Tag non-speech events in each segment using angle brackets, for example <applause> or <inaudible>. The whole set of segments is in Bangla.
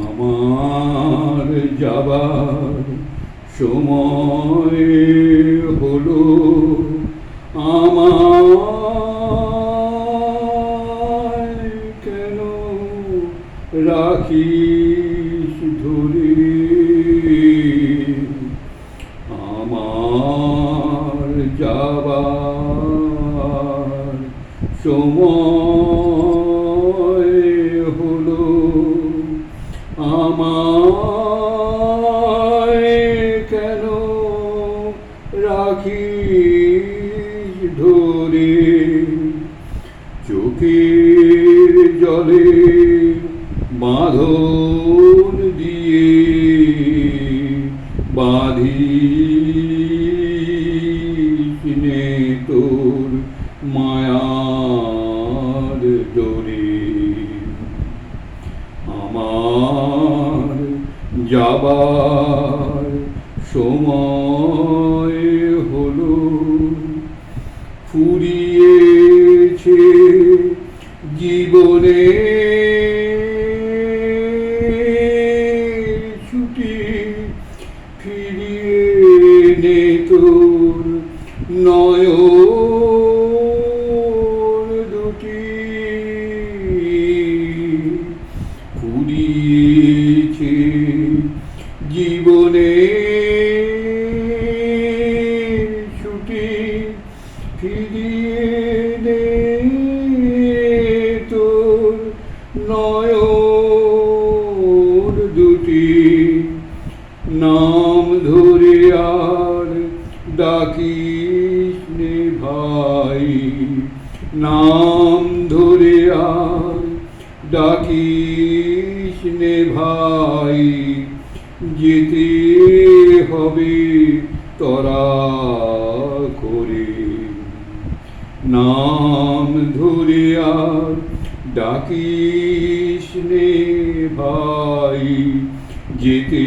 আমার যাবার সময় বাঁধি নে তোর মায়ার ডোরে আমার যাবার সময় নে তোর নে ভাই, নাম ধরে আর ডাকিস ভাই, যেতে হবে তরা করে। নাম ধরে আর ডাকিস ভাই, যেতে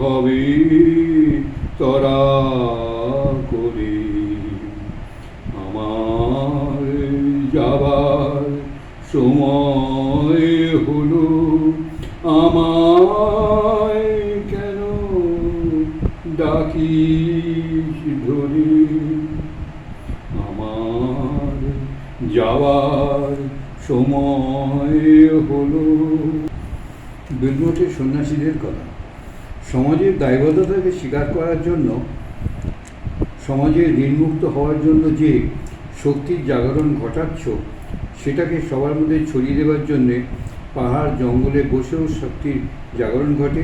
হবে তরা করে আমার যাবার সময় হলো আমায় কেন ডাকিস ধরে? আমার যাওয়ার সময় হলো। বিলমঠের সন্ন্যাসীদের কথা। সমাজের দায়বদ্ধতাকে স্বীকার করার জন্য সমাজে ঋণমুক্ত হওয়ার জন্য যে শক্তির জাগরণ ঘটাচ্ছ, সেটাকে সবার মধ্যে ছড়িয়ে দেওয়ার জন্যে পাহাড় জঙ্গলে বসেও শক্তির জাগরণ ঘটে।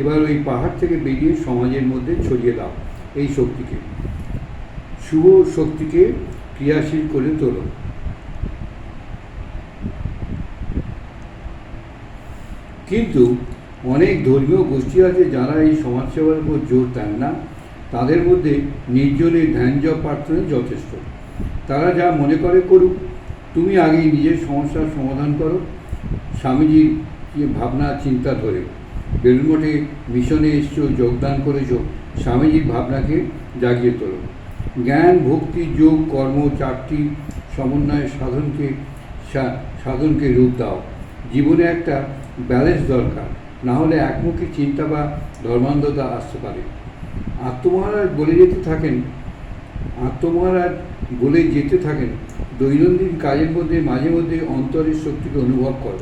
এবার ওই পাহাড় থেকে বেরিয়ে সমাজের মধ্যে ছড়িয়ে দাও এই শক্তিকে। শুভ শক্তিকে ক্রিয়াশীল করে তোলো। কিন্তু অনেক ধর্মীয় গোষ্ঠী আছে যারা এই সমাজসেবার উপর জোর দেন না। তাদের মধ্যে নির্জনে ধ্যান জপ প্রার্থনা যথেষ্ট। তারা যা মনে করে করুক, তুমি আগে নিজের সমস্যার সমাধান করো। স্বামীজির ভাবনা, চিন্তা ধরে বেলুমঠে মিশনে এসছো, যোগদান করেছ, স্বামীজির ভাবনাকে জাগিয়ে তোলো। জ্ঞান, ভক্তি, যোগ, কর্ম চারটি সমন্বয়ে সাধনকে সাধনকে রূপ দাও। জীবনে একটা ব্যালেন্স দরকার, না হলে একমুখী চিন্তা বা ধর্মান্ধতা আসতে পারে। আত্মমহারাজ বলে যেতে থাকেন, আত্মমহারাজ বলে যেতে থাকেন, দৈনন্দিন কাজের মধ্যে, মাঝে মধ্যে অন্তরের শক্তিকে অনুভব করো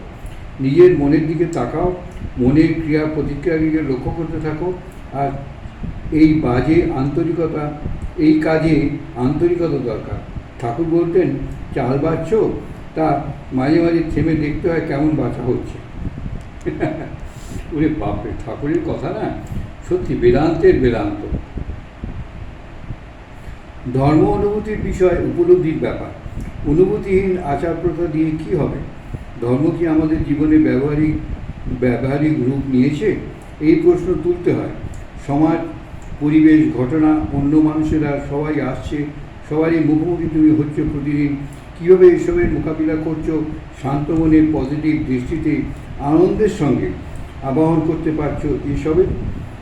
নিজের মনের দিকে তাকাও, মনের ক্রিয়া প্রতিক্রিয়াকে লক্ষ্য করতে থাকো, আর এই বাজে আন্তরিকতা, এই কাজে আন্তরিকতা দরকার। ঠাকুর বলতেন, চাল বাচ্ছ? তা মাঝে মাঝে থেমে দেখতে হয় কেমন বাঁচা হচ্ছে। <laughs> ওরে বাপরে, ঠাকুরের কথা না, সত্যি বেদান্তের বেদান্ত। ধর্ম অনুভূতির বিষয় উপলব্ধির ব্যাপার। অনুভূতিহীন আচার প্রথা দিয়ে কি হবে? ধর্ম কি আমাদের জীবনে ব্যবহারিক ব্যবহারিক রূপ নিয়েছে? এই প্রশ্ন তুলতে হয়। সমাজ, পরিবেশ, ঘটনা, অন্য মানুষেরা সবাই আসছে, সবারই মুখোমুখি তুমি হচ্ছে প্রতিদিন। কীভাবে এসবের মোকাবিলা করছ? শান্ত মনে, পজিটিভ দৃষ্টিতে, আনন্দের সঙ্গে আবাহন করতে পারছ এসবের?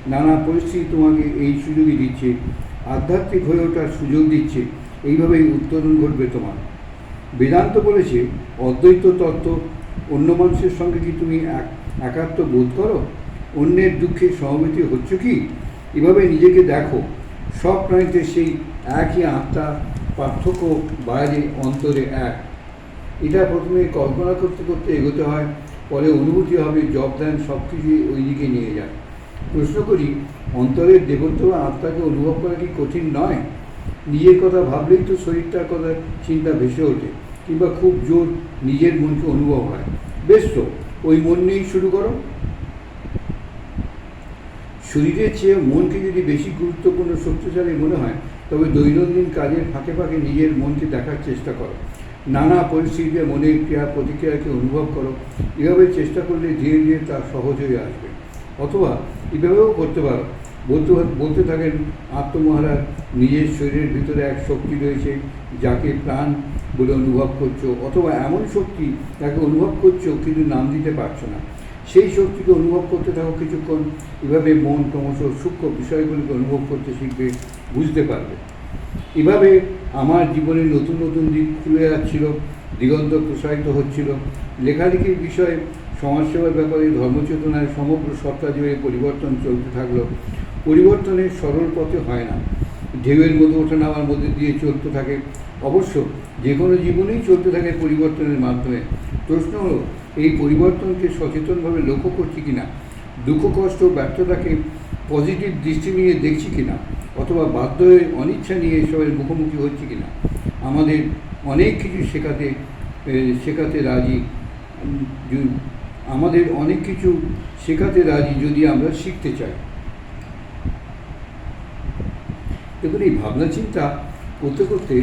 নানা পরিস্থিতি তোমাকে এই সুযোগই দিচ্ছে। আধ্যাত্মিক হয়ে ওঠার সুযোগ দিচ্ছে, এইভাবেই উত্তরণ ঘটবে তোমার। বেদান্ত বলেছে, অদ্বৈত তত্ত্ব, অন্য মানুষের সঙ্গে কি তুমি এক, একাত্ম বোধ করো? অন্যের দুঃখে সহমতি হচ্ছ কি? এভাবে নিজেকে দেখো, সব প্রাণীতে সেই একই আত্মা, পার্থক্য বাইরে, অন্তরে এক। এটা প্রথমে কল্পনা করতে করতে এগোতে হয়, পরে অনুভূতি হবে, জব ধ্যান সব কিছুই ওই দিকে নিয়ে যায়। প্রশ্ন করি, অন্তরের দেবত্ব আত্মাকে অনুভব করা কি কঠিন নয়? নিজের কথা ভাবলেই তো শরীরটার কথা চিন্তা ভেসে ওঠে, কিংবা খুব জোর নিজের মনকে অনুভব হয়। বেশ তো, ওই মন নিয়েই শুরু করো। শরীরের চেয়ে মনকে যদি বেশি গুরুত্বপূর্ণ, শক্তিশালী মনে হয়, তবে দৈনন্দিন কাজের ফাঁকে ফাঁকে নিজের মনকে দেখার চেষ্টা করো। নানা পরিস্থিতিতে মনের ক্রিয়া প্রতিক্রিয়াকে অনুভব করো। এভাবে চেষ্টা করলে ধীরে ধীরে তা সহজ হয়ে আসবে। অথবা এভাবেও করতে পারো। বলতে বলতে থাকেন, আত্মমহারাজ, নিজের শরীরের ভিতরে এক শক্তি রয়েছে, যাকে প্রাণ বলে অনুভব করছ, অথবা এমন শক্তি যাকে অনুভব করছ, কিন্তু নাম দিতে পারছ না। সেই শক্তিকে অনুভব করতে থাকো কিছুক্ষণ, এভাবে মন ক্রমশ সূক্ষ্ম বিষয়গুলিকে অনুভব করতে শিখবে, বুঝতে পারবে। এভাবে আমার জীবনে নতুন নতুন দিক খুলে যাচ্ছিল, দিগন্ত প্রসারিত হচ্ছিল। লেখালেখির বিষয়ে সমাজসেবার ব্যাপারে, ধর্মচেতনায় সমগ্র সত্তা জুড়ে পরিবর্তন চলতে থাকল। পরিবর্তনের সরল পথে হয় না। ঢেউয়ের মধ্যে ওঠা নামার মধ্যে দিয়ে চলতে থাকে। অবশ্য যে কোনো জীবনেই চলতে থাকে পরিবর্তনের মাধ্যমে। প্রশ্ন হলো, এই পরিবর্তনকে সচেতনভাবে লক্ষ্য করছি কিনা? দুঃখ, কষ্ট, ব্যর্থতাকে পজিটিভ দৃষ্টি নিয়ে দেখছি কিনা? অথবা বাধ্য হয়ে অনিচ্ছা নিয়ে এসবের মুখোমুখি হচ্ছে কিনা? আমাদের অনেক কিছু শেখাতে শেখাতে রাজি আমাদের অনেক কিছু শেখাতে রাজি যদি আমরা শিখতে চাই। দেখুন এই ভাবনা চিন্তা করতে করতে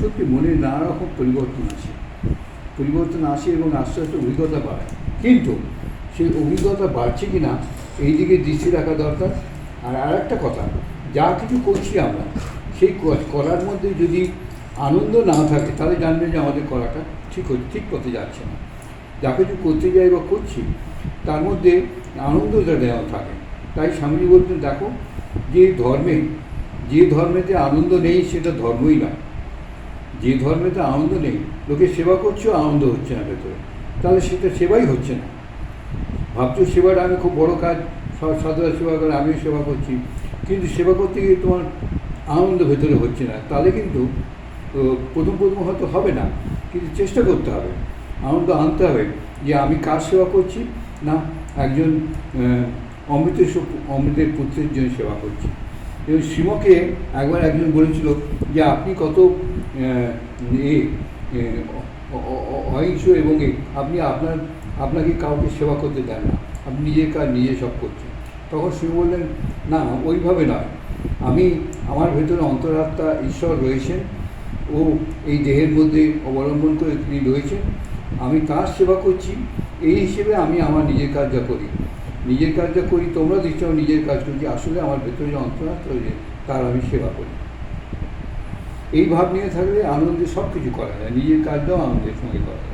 সত্যি মনে নানা রকম পরিবর্তন আসে। পরিবর্তন আসে এবং আস্তে আস্তে অভিজ্ঞতা বাড়ে। কিন্তু সেই অভিজ্ঞতা বাড়ছে কি না এই দিকে দৃষ্টি রাখা দরকার। আর আর একটা কথা, যা কিছু করছি আমরা, সেই করার মধ্যে যদি আনন্দ না থাকে, তাহলে জানবে যে আমাদের করাটা ঠিক ঠিক পথে যাচ্ছে না। যা কিছু করতে যাই বা করছি তার মধ্যে আনন্দটা দেওয়া থাকে। তাই স্বামীজি বলতেন দেখো, যে ধর্মে, যে ধর্মেতে আনন্দ নেই, সেটা ধর্মই নয় যে ধর্মেতে আনন্দ নেই, লোকে সেবা করছ, আনন্দ হচ্ছে না ভেতরে। তাহলে সেটা সেবাই হচ্ছে না। ভাবছ সেবাটা আমি খুব বড় কাজ সব সাধুরা সেবা করে, আমিও সেবা করছি। কিন্তু সেবা করতে গিয়ে তোমার আনন্দ ভেতরে হচ্ছে না। তাহলে কিন্তু প্রথম প্রথম হয়তো হবে না, কিন্তু চেষ্টা করতে হবে। আনন্দ আনতে হবে। যে আমি কার সেবা করছি না একজন অমৃতের অমৃতের পুত্রের জন্য সেবা করছি। এবং শ্রীমকে একবার একজন বলেছিল যে আপনি কত অহিংস এবং আপনি আপনার, আপনাকে কাউকে সেবা করতে দেন না। আপনি নিজের কাজ নিজে সব করছেন। তখন শ্রী বললেন, না, ওইভাবে নয়। আমি, আমার ভেতরে অন্তরাত্মা ঈশ্বর রয়েছেন। ও এই দেহের মধ্যে অবলম্বন করে তিনি রয়েছেন। আমি কার সেবা করছি, এই হিসেবে আমি আমার নিজের কাজ যা করি। নিজের কাজ যা করি, তোমরা দিচ্ছ নিজের কাজ করছি, আসলে আমার ভেতরে যে অন্তরাত রয়েছে, তার আমি সেবা করি। এই ভাব নিয়ে থাকলে আনন্দে সব কিছু করা যায়, নিজের কাজটাও আনন্দের সঙ্গে করা যায়।